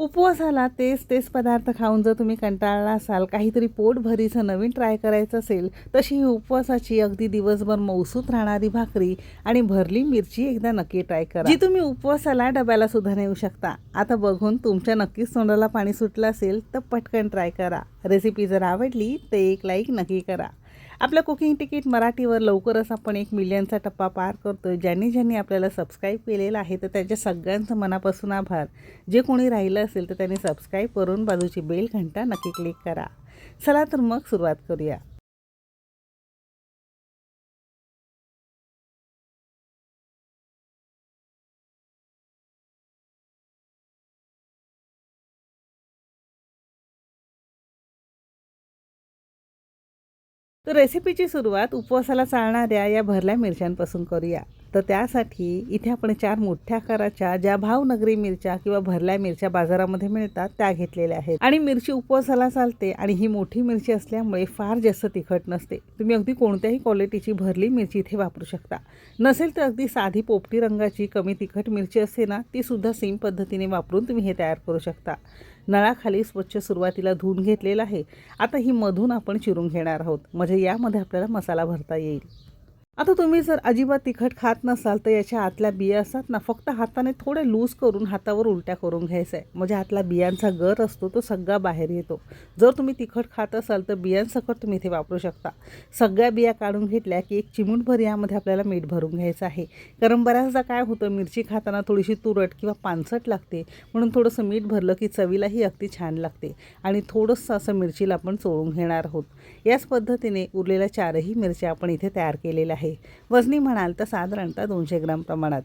उपवासाला तेच तेच पदार्थ खाऊन जर तुम्ही कंटाळला असाल काहीतरी पोटभरीचं नवीन ट्राय करायचं असेल तशी ही उपवासाची अगदी दिवसभर मौसूत राहणारी भाकरी आणि भरली मिरची एकदा नक्की ट्राय करा. जी तुम्ही उपवासाला डब्याला सुद्धा नेऊ शकता. आता बघून तुमच्या नक्कीच तोंडाला पाणी सुटलं असेल तर पटकन ट्राय करा. रेसिपी जर आवडली तर एक लाईक नक्की करा. आपलं कुकिंग तिकीट मराठीवर लवकरच आपण एक मिलियनचा टप्पा पार करतोय. ज्यांनी ज्यांनी आपल्याला सबस्क्राईब केलेलं आहे तर त्यांच्या सगळ्यांचं मनापासून आभार. जे कोणी राहिलं असेल तर त्यांनी सबस्क्राईब करून बाजूची बेल घंटा नक्की क्लिक करा. चला तर मग सुरुवात करूया. तर रेसिपीची सुरुवात उपवासाला चालणाऱ्या या भरल्या मिरच्यांपासून करूया. तर त्यासाठी इथे आपण चार मोठ्या आकाराच्या ज्या भावनगरी मिरच्या किंवा भरल्या मिरच्या बाजारामध्ये मिळतात त्या घेतलेल्या आहेत. आणि मिरची उपवासाला चालते आणि ही मोठी मिरची असल्यामुळे फार जास्त तिखट नसते. तुम्ही अगदी कोणत्याही क्वालिटीची भरली मिरची इथे वापरू शकता. नसेल तर अगदी साधी पोपटी रंगाची कमी तिखट मिरची असते ना ती सुद्धा सेम पद्धतीने वापरून तुम्ही हे तयार करू शकता. नळाखाली स्वच्छ सुरुवातीला धुवून घेतलेलं आहे. आता ही मधून आपण चिरून घेणार आहोत. म्हणजे यामध्ये आपल्याला मसाला भरता येईल. आता तुम्ही जर अजिबात तिखट खात नसाल तर याच्या आतल्या बिया असतात ना फक्त हाताने थोडे लूज करून हातावर उलट्या करून घ्यायचं आहे. म्हणजे आतला बियांचा गर असतो तो सगळा बाहेर येतो. जर तुम्ही तिखट खात असाल तर बियांसकट तुम्ही इथे वापरू शकता. सगळ्या बिया काढून घेतल्या की एक चिमूटभर यामध्ये आपल्याला मीठ भरून घ्यायचं आहे. कारण बऱ्याचदा काय होतं मिरची खाताना थोडीशी तुरट किंवा पानसट लागते. म्हणून थोडंसं मीठ भरलं की चवीलाही अगदी छान लागते. आणि थोडंसं असं मिरचीला आपण चोळून घेणार आहोत. याच पद्धतीने उरलेल्या चारही मिरच्या आपण इथे तयार केलेल्या आहे. वजनी म्हणाल तर साधारणतः दोनशे ग्राम प्रमाणात.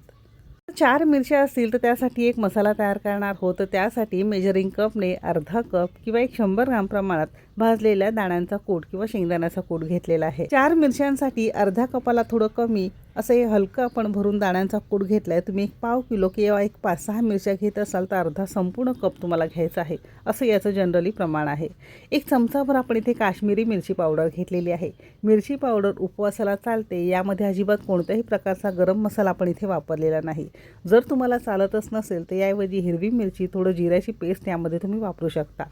चार मिरच्या असतील तर त्यासाठी एक मसाला तयार करणार हो तर त्यासाठी मेजरिंग कपने अर्धा कप किंवा एक शंभर ग्राम प्रमाणात भाजलेल्या दाण्यांचा कूट किंवा शेंगदाण्याचा कूट घेतलेला आहे. चार मिरच्यांसाठी अर्ध्या कपाला थोडं कमी असं हे हलकं आपण भरून दाण्यांचा कूट घेतला आहे तुम्ही एक पाव किलो किंवा एक पाच सहा मिरच्या घेत असाल तर अर्धा संपूर्ण कप तुम्हाला घ्यायचा आहे. असं याचं जनरली प्रमाण आहे. एक चमचाभर आपण इथे काश्मीरी मिरची पावडर घेतलेली आहे. मिरची पावडर उपवासाला चालते. यामध्ये अजिबात कोणत्याही प्रकारचा गरम मसाला आपण इथे वापरलेला नाही. जर तुम्हाला चालतच नसेल तर याऐवजी हिरवी मिरची थोडं जिऱ्याची पेस्ट यामध्ये तुम्ही वापरू शकता.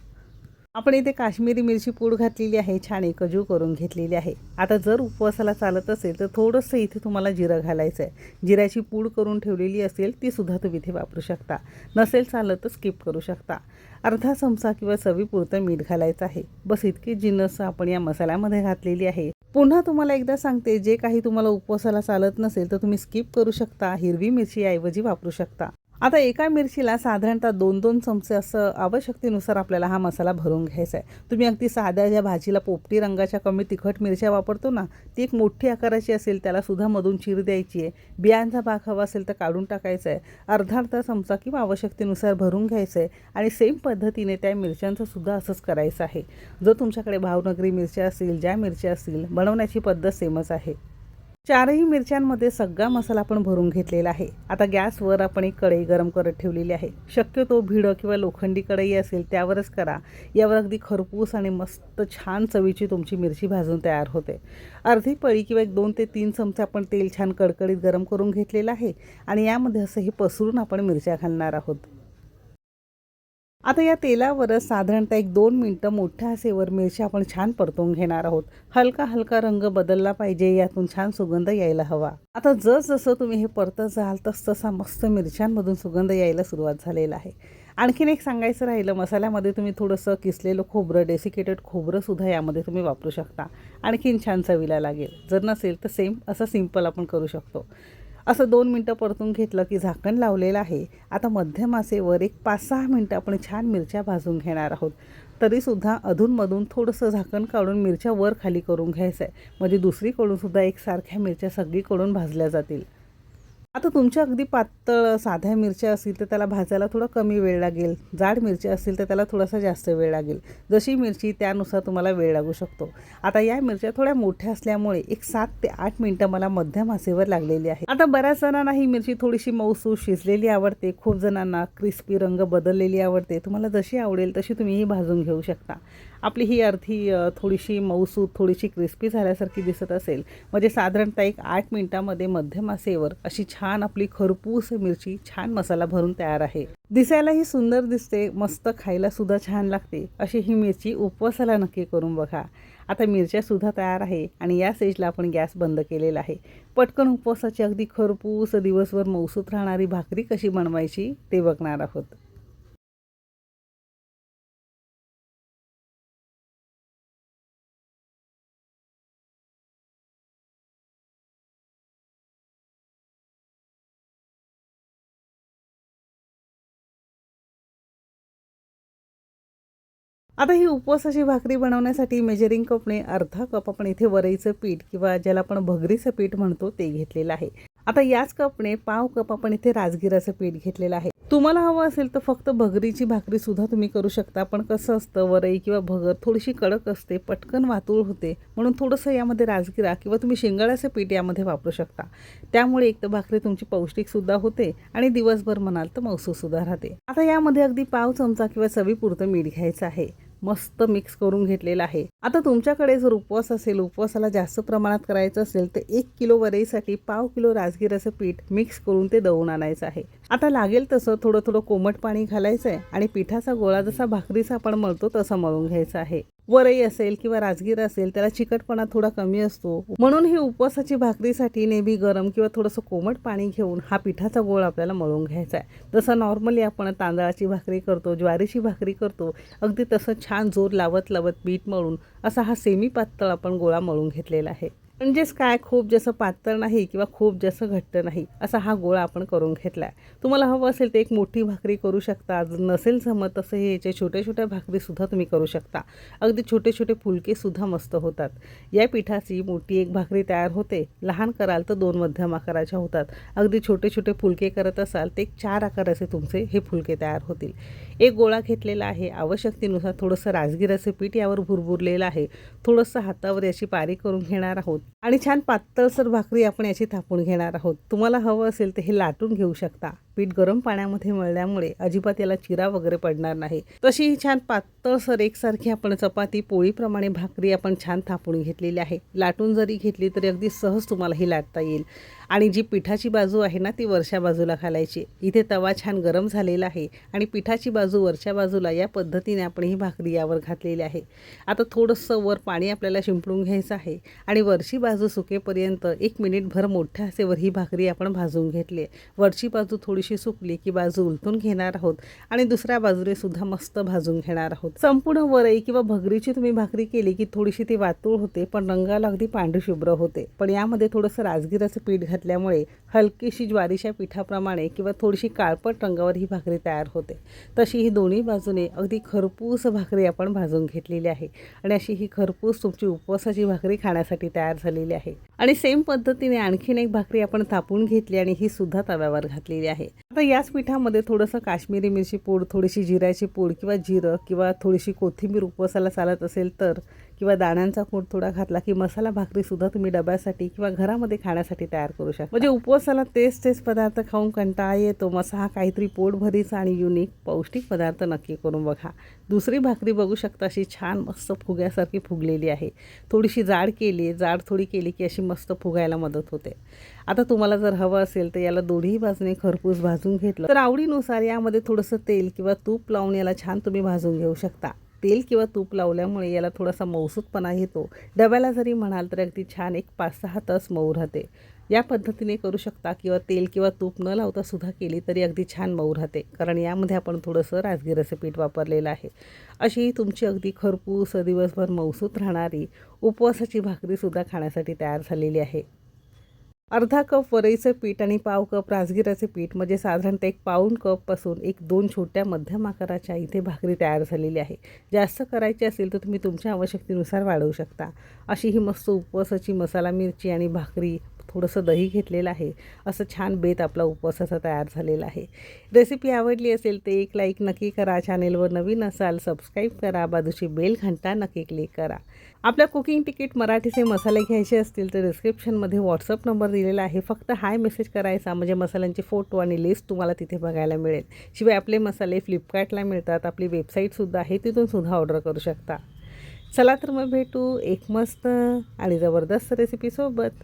आपण इथे काश्मीरी मिरची पूड घातलेली आहे छान एकजू करून घेतलेली आहे. आता जर उपवासाला चालत असेल तर थोडंसं इथे तुम्हाला जिरं घालायचं आहे जिऱ्याची पूड करून ठेवलेली असेल ती सुद्धा तुम्ही इथे वापरू शकता. नसेल चालत तर स्किप करू शकता. अर्धा चमचा किंवा चवीपुरतं मीठ घालायचं आहे. बस इतकी जिन्नस आपण या मसाल्यामध्ये घातलेली आहे. पुन्हा तुम्हाला एकदा सांगते जे काही तुम्हाला उपवासाला चालत नसेल तर तुम्ही स्किप करू शकता. हिरवी मिरची ऐवजी वापरू शकता. आता एका मिरचीला साधारणतः दोन दोन चमचे असं आवश्यकतेनुसार आपल्याला हा मसाला भरून घ्यायचा आहे. तुम्ही अगदी साध्या ज्या भाजीला पोपटी रंगाच्या कमी तिखट मिरच्या वापरतो ना ती एक मोठी आकाराची असेल त्याला सुद्धा मधून चीर द्यायची आहे. बियांचा भाग हवा असेल तर काढून टाकायचा आहे. अर्धा अर्धा चमचा किंवा आवश्यकतेनुसार भरून घ्यायचं आहे आणि सेम पद्धतीने त्या मिरच्यांचंसुद्धा असंच करायचं आहे. जर तुमच्याकडे भावनगरी मिरच्या असतील ज्या मिरच्या असतील बनवण्याची पद्धत सेमच आहे. चारही मिरच्यांमध्ये सगळा मसाला आपण भरून घेतलेला आहे. आता गॅसवर आपण एक कढई गरम करत ठेवलेली आहे. शक्यतो भिडं किंवा लोखंडी कढई असेल त्यावरच करा. यावर अगदी खरपूस आणि मस्त छान चवीची तुमची मिरची भाजून तयार होते. अर्धी पळी किंवा एक दोन ते तीन चमचे आपण तेल छान कडकडीत गरम करून घेतलेलं आहे आणि यामध्ये असं हे पसरून आपण मिरच्या घालणार आहोत. आता या तेलावरच साधारणतः एक दोन मिनटं मोठ्या असेवर मिरच्या आपण छान परतून घेणार आहोत. हलका हलका रंग बदलला पाहिजे यातून छान सुगंध यायला हवा. आता जसजसं तुम्ही हे परतत जाल तस तसा मस्त मिरच्यांमधून सुगंध यायला सुरुवात झालेला आहे. आणखीन एक सांगायचं राहिलं मसाल्यामध्ये तुम्ही थोडंसं किसलेलं खोबरं डेसिकेटेड खोबरंसुद्धा यामध्ये तुम्ही वापरू शकता. आणखीन छान चवीला लागेल. जर नसेल तर सेम असं सिंपल आपण करू शकतो. असं दोन मिनटं परतून घेतलं की झाकण लावलेलं आहे. आता मध्यम आसेवर एक पाच सहा मिनटं आपण छान मिरच्या भाजून घेणार आहोत. तरीसुद्धा अधूनमधून थोडंसं झाकण काढून मिरच्या वर खाली करून घ्यायचं आहे म्हणजे दुसरीकडूनसुद्धा एकसारख्या मिरच्या सगळीकडून भाजल्या जातील. आता तुमच्या अगदी पातळ साध्या मिरच्या असतील तर त्याला भाजायला थोडं कमी वेळ लागेल. जाड मिरच्या असतील तर त्याला थोडासा जास्त वेळ लागेल. जशी मिरची त्यानुसार तुम्हाला वेळ लागू शकतो. आता या मिरच्या थोड्या मोठ्या असल्यामुळे एक सात ते आठ मिनटं मला मध्यम आसेवर लागलेली आहे आता बऱ्याच जणांना ही मिरची थोडीशी मऊसू शिजलेली आवडते. खूप जणांना क्रिस्पी रंग बदललेली आवडते. तुम्हाला जशी आवडेल तशी तुम्ही ही भाजून घेऊ शकता. आपली ही अर्थी थोडीशी मऊसूत थोडीशी क्रिस्पी झाल्यासारखी दिसत असेल. म्हणजे साधारणतः एक आठ मिनटामध्ये मध्यम आसेवर अशी छान छान आपली खरपूस मिरची छान मसाला भरून तयार आहे. दिसायलाही सुंदर दिसते मस्त खायला सुद्धा छान लागते. अशी ही मिरची उपवासाला नक्की करून बघा. आता मिरच्या सुद्धा तयार आहे आणि या स्टेजला आपण गॅस बंद केलेला आहे. पटकन उपवासाची अगदी खरपूस दिवसभर मौसूत राहणारी भाकरी कशी बनवायची ते बघणार आहोत. आता ही उपवासाची भाकरी बनवण्यासाठी मेजरिंग कपने अर्धा कप आपण इथे वरईचं पीठ किंवा ज्याला आपण भगरीचं पीठ म्हणतो ते घेतलेलं आहे. आता याच कपने पाव कप आपण इथे राजगिराचं पीठ घेतलेलं आहे. तुम्हाला हवं असेल तर फक्त भगरीची भाकरी सुद्धा तुम्ही करू शकता. पण कसं असतं वरई किंवा भगर थोडीशी कडक असते पटकन वातूळ होते. म्हणून थोडंसं यामध्ये राजगिरा किंवा तुम्ही शेंगाळ्याचं पीठ यामध्ये वापरू शकता. त्यामुळे एक तर भाकरी तुमची पौष्टिक सुद्धा होते आणि दिवसभर म्हणाल तर मौसूसुद्धा राहते. आता यामध्ये अगदी पाव चमचा किंवा चवीपुरतं मीठ घ्यायचं आहे. मस्त मिक्स करून घेतलेला आहे. आता तुमच्याकडे जर उपवास असेल उपवासाला जास्त प्रमाणात करायचं असेल तर एक किलो वरईसाठी पाव किलो राजगिराचं पीठ मिक्स करून ते दळून आणायचं आहे. आता लागेल तसं थोडं थोडं कोमट पाणी घालायचं आहे आणि पिठाचा गोळा जसा भाकरीचा आपण मळतो तसा मळून घ्यायचा आहे. वरई असेल किंवा राजगीर असेल त्याला चिकटपणा थोडा कमी असतो. म्हणून ही उपवासाची भाकरीसाठी नेहमी गरम किंवा थोडंसं कोमट पाणी घेऊन हा पिठाचा गोळ आपल्याला मळून घ्यायचा आहे. जसं नॉर्मली आपण तांदळाची भाकरी करतो ज्वारीची भाकरी करतो अगदी तसं छान जोर लावत लावत पीठ मळून असा हा सेमी पातळ आपण गोळा मळून घेतलेला आहे. म्हणजेच काय? खूप जास्त पातळ नाही किंवा खूप जास्त घट्ट नाही असा हा गोळा आपण करून घेतला आहे तुम्हाला हवं असेल तर एक मोठी भाकरी करू शकता. नसेल जमत तसं हे याचे छोट्या छोट्या भाकरीसुद्धा तुम्ही करू शकता. अगदी छोटे छोटे फुलकेसुद्धा मस्त होतात. या पिठाची मोठी एक भाकरी तयार होते. लहान कराल तर दोन मध्यम आकाराच्या होतात. अगदी छोटे छोटे फुलके करत असाल तर एक चार आकाराचे तुमचे हे फुलके तयार होतील. एक गोळा घेतलेला आहे. आवश्यकतेनुसार थोडंसं राजगिराचं पीठ यावर भुरभुरलेलं आहे. थोडंसं हातावर याची पारी करून घेणार आहोत. आणि छान पातळसर भाकरी आपण याची थापून घेणार आहोत. तुम्हाला हवं असेल तर हे लाटून घेऊ शकता. पीठ गरम पाण्यामध्ये मळल्यामुळे अजिबात याला चिरा वगैरे पडणार नाही. तशी ही छान पातळसर एकसारखी आपण चपाती पोळीप्रमाणे भाकरी आपण छान थापून घेतलेली आहे. लाटून जरी घेतली तरी अगदी सहज तुम्हाला ही लाटता येईल. आणि जी पिठाची बाजू आहे ना ती वरच्या बाजूला घालायची. इथे तवा छान गरम झालेला आहे आणि पिठाची बाजू वरच्या बाजूला या पद्धतीने आपण ही भाकरी यावर घातलेली आहे. आता थोडंसं वर पाणी आपल्याला शिंपडून घ्यायचं आहे आणि वरची बाजू सुकेपर्यंत एक मिनिटभर मोठ्या असेवर ही भाकरी आपण भाजून घेतली वरची बाजू थोडी थोडीशी सुकली की बाजू उलटून घेणार आहोत आणि दुसऱ्या बाजूने सुद्धा मस्त भाजून घेणार आहोत. संपूर्ण वरई किंवा भगरीची तुम्ही भाकरी केली की थोडीशी ती वातूळ होते पण रंगाला अगदी पांढरीशुभ्र होते. पण यामध्ये थोडंसं राजगिराचं पीठ घातल्यामुळे हलकीशी ज्वारीच्या पिठाप्रमाणे किंवा थोडीशी काळपट रंगावर ही भाकरी तयार होते. तशी ही दोन्ही बाजूने अगदी खरपूस भाकरी आपण भाजून घेतलेली आहे आणि अशी ही खरपूस तुमची उपवासाची भाकरी खाण्यासाठी तयार झालेली आहे. आणि सेम पद्धतीने आणखीन एक भाकरी आपण तापून घेतली आणि ही सुद्धा तव्यावर घातलेली आहे. आता याच पिठामध्ये थोडंसं काश्मीरी मिरची पूड थोडीशी जिऱ्याची पूड किंवा जिरं किंवा थोडीशी कोथिंबीर उपवासाला चालत असेल तर किंवा दाण्यांचा कूट थोडा घातला की मसाला भाकरीसुद्धा तुम्ही डब्यासाठी किंवा घरामध्ये खाण्यासाठी तयार करू शकता. म्हणजे उपवासाला तेच तेच पदार्थ खाऊन कंटाळा येतो. मसा हा काहीतरी पोटभरीचा आणि युनिक पौष्टिक पदार्थ नक्की करून बघा. दुसरी भाकरी बघू शकता. अशी छान मस्त फुग्यासारखी फुगलेली आहे. थोडीशी जाड केली जाड थोडी केली की अशी मस्त फुगायला मदत होते. आता तुम्हाला जर हवं असेल तर याला दोन्ही बाजूने खरपूस भाजून घेतलं. तर आवडीनुसार यामध्ये थोडंसं तेल किंवा तूप लावून याला छान तुम्ही भाजून घेऊ शकता. तेल किंवा तूप लावल्यामुळे याला थोडासा मौसूदपणा येतो. डब्याला जरी म्हणाल तर अगदी छान एक पाच सहा तास मऊ राहते. या पद्धतीने करू शकता किंवा तेल किंवा तूप न लावता सुद्धा केली तरी अगदी छान मऊ राहते. कारण यामध्ये आपण थोडंसं राजगिराचं पीठ वापरलेलं आहे. अशी तुमची अगदी खरपूस दिवसभर मौसूत राहणारी उपवासाची भाकरीसुद्धा खाण्यासाठी तयार झालेली आहे. अर्धा कप वरईचं पीठ आणि पाव कप राजगिराचे पीठ म्हणजे साधारणतः एक पाऊण कपपासून एक दोन छोट्या मध्यम आकाराच्या इथे भाकरी तयार झालेली आहे. जास्त करायची असेल तर तुम्ही तुमच्या आवश्यकतेनुसार वाढवू शकता. अशी ही मस्त उपवासाची मसाला मिरची आणि भाकरी थोडंसं दही घेतलेलं आहे. असं छान बेत आपला उपवासाचा तयार झालेला आहे. रेसिपी आवडली असेल तर एक लाईक नक्की करा. चॅनेलवर नवीन असाल सबस्क्राईब करा. बाजूची बेल घंटा नक्की क्लिक करा. आपल्या कुकिंग तिकीट मराठीचे मसाले घ्यायचे असतील तर डिस्क्रिप्शनमध्ये व्हॉट्सअप नंबर दिलेला आहे. फक्त हाय मेसेज करायचा. म्हणजे मसाल्यांचे फोटो आणि लिस्ट तुम्हाला तिथे बघायला मिळेल. शिवाय आपले मसाले फ्लिपकार्टला मिळतात. आपली वेबसाईटसुद्धा आहे. तिथून सुद्धा ऑर्डर करू शकता. चला तर मग भेटू एक मस्त आणि जबरदस्त रेसिपीसोबत